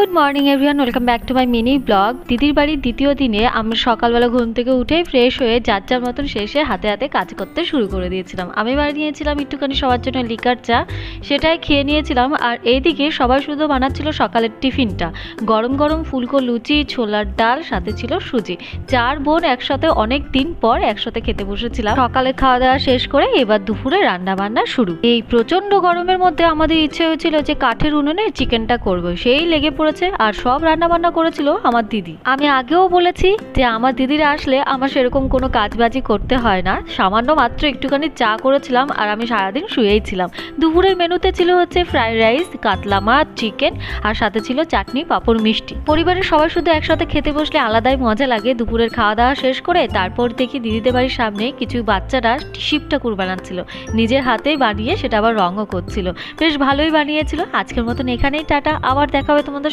Good morning everyone welcome back to my mini blog দিদির বাড়ির দ্বিতীয় দিনে আমরা সকালবেলা ঘুম থেকে উঠে ফ্রেশ হয়ে যার যার মতন শেষে হাতে হাতে কাজ করতে শুরু করে দিয়েছিলাম। আমি বানিয়েছিলাম একটুখানি সবার জন্য লিকার চা। সেটাই খেয়ে নিয়েছিলাম। আর এইদিকে সবাই শুধু বানাচ্ছিল সকালের টিফিনটা। গরম গরম ফুলকো লুচি, ছোলার ডাল, সাথে ছিল সুজি। চার বোন একসাথে অনেক দিন পর একসাথে খেতে বসেছিলাম। সকালে খাওয়া দাওয়া শেষ করে এবার দুপুরে রান্না বান্না শুরু। এই প্রচণ্ড গরমের মধ্যে আমাদের ইচ্ছে হয়েছিল যে কাঠের উনুনে চিকেনটা করব। সেই লেগে পড়েছে আর সব রান্না বান্না করেছিল আমার দিদি। আমি আগেও বলেছি যে আমার দিদিরা আসলে আমার সেরকম কোনো কাজবাজি করতে হয় না। সামান্য মাত্র একটুখানি চা করেছিলাম আর আমি সারাদিন শুয়েই ছিলাম। দুপুরের মেনুতে ছিল হচ্ছে ফ্রাইড রাইস, কাতলা মাছ, চিকেন আর সাথে ছিল চাটনি, পাঁপড়, মিষ্টি। পরিবারের সবাই শুধু একসাথে খেতে বসলে আলাদাই মজা লাগে। দুপুরের খাওয়া দাওয়া শেষ করে তারপর দেখি দিদিদের বাড়ির সামনে কিছু বাচ্চারা শিব ঠাকুর বানাচ্ছিল। নিজের হাতেই বানিয়ে সেটা আবার রঙও করছিল। বেশ ভালোই বানিয়েছিল। আজকের মতন এখানেই, টাটা। আবার দেখা হবে তোমাদের